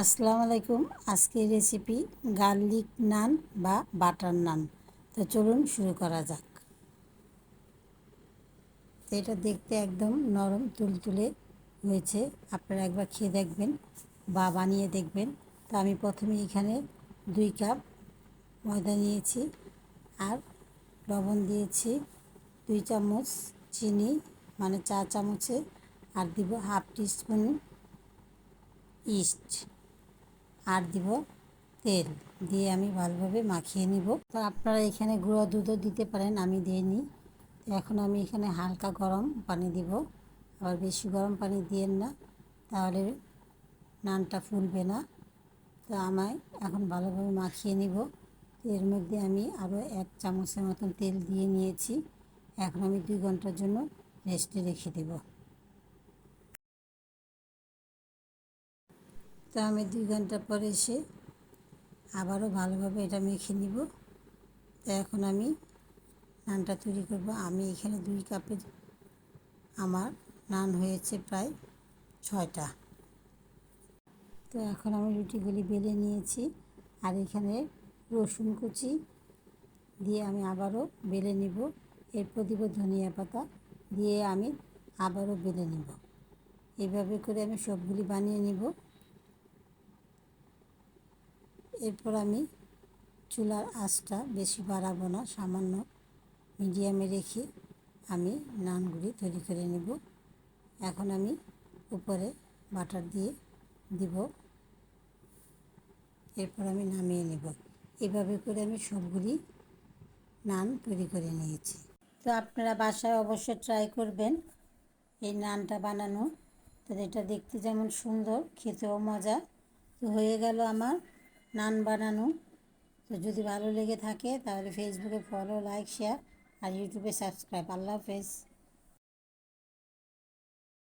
আসসালামু আলাইকুম। আজকের রেসিপি গার্লিক নান বা বাটার নান তো চলুন শুরু করা যাক। এটা দেখতে একদম নরম তুলতুলে হয়েছে। আপনারা একবার খেয়ে দেখবেন বা বানিয়ে দেখবেন। তো আমি প্রথমে এখানে দুই কাপ ময়দা নিয়েছি আর লবণ দিয়েছি। দুই চামচ চিনি মানে চা চামচে। আর দিব হাফ টিস্পুন ইস্ট। আর দিব তেল দিয়ে আমি ভালোভাবে মাখিয়ে নিব। তো আপনারা এখানে গুঁড়ো দুধও দিতে পারেন, আমি দিইনি। তো এখন আমি এখানে হালকা গরম পানি দিব। আবার বেশি গরম পানি দিয়েন না, তাহলে নানটা ফুলবে না। তো আমায় এখন ভালোভাবে মাখিয়ে নিব। এর মধ্যে আমি আরও এক চামচের মতন তেল দিয়ে নিয়েছি। এখন আমি দুই ঘণ্টার জন্য রেস্টে রেখে দেবো। তো আমি দুই ঘণ্টা পরে এসে আবারও ভালোভাবে এটা মেখে নিব। তো এখন আমি নানটা তৈরি করব। আমি এখানে দুই কাপের আমার নান হয়েছে প্রায় ছয়টা। তো এখন আমি রুটিগুলি বেলে নিয়েছি আর এখানে রসুন কুচি দিয়ে আমি আবারও বেলে নিব। এরপর দিব ধনিয়া পাতা দিয়ে আমি আবারও বেলে নিব। এভাবে করে আমি সবগুলি বানিয়ে নিব। এরপর আমি চুলার আঁচটা বেশি বাড়াবো না, সামান্য মিডিয়ামে রেখে আমি নানগুলি তৈরি করে নেব। এখন আমি উপরে বাটার দিয়ে দিব। এরপর আমি নামিয়ে নেব। এভাবে করে আমি সবগুলি নান তৈরি করে নিয়েছি। তো আপনারা বাসায় অবশ্যই ট্রাই করবেন এই নানটা বানানো। তো এটা দেখতে যেমন সুন্দর, খেতেও মজা। তো হয়ে গেল আমার নান বানানো। তো যদি ভালো লেগে থাকে তাহলে ফেসবুকে ফলো লাইক শেয়ার আর ইউটিউবে সাবস্ক্রাইব আল্লাহ হাফেজ।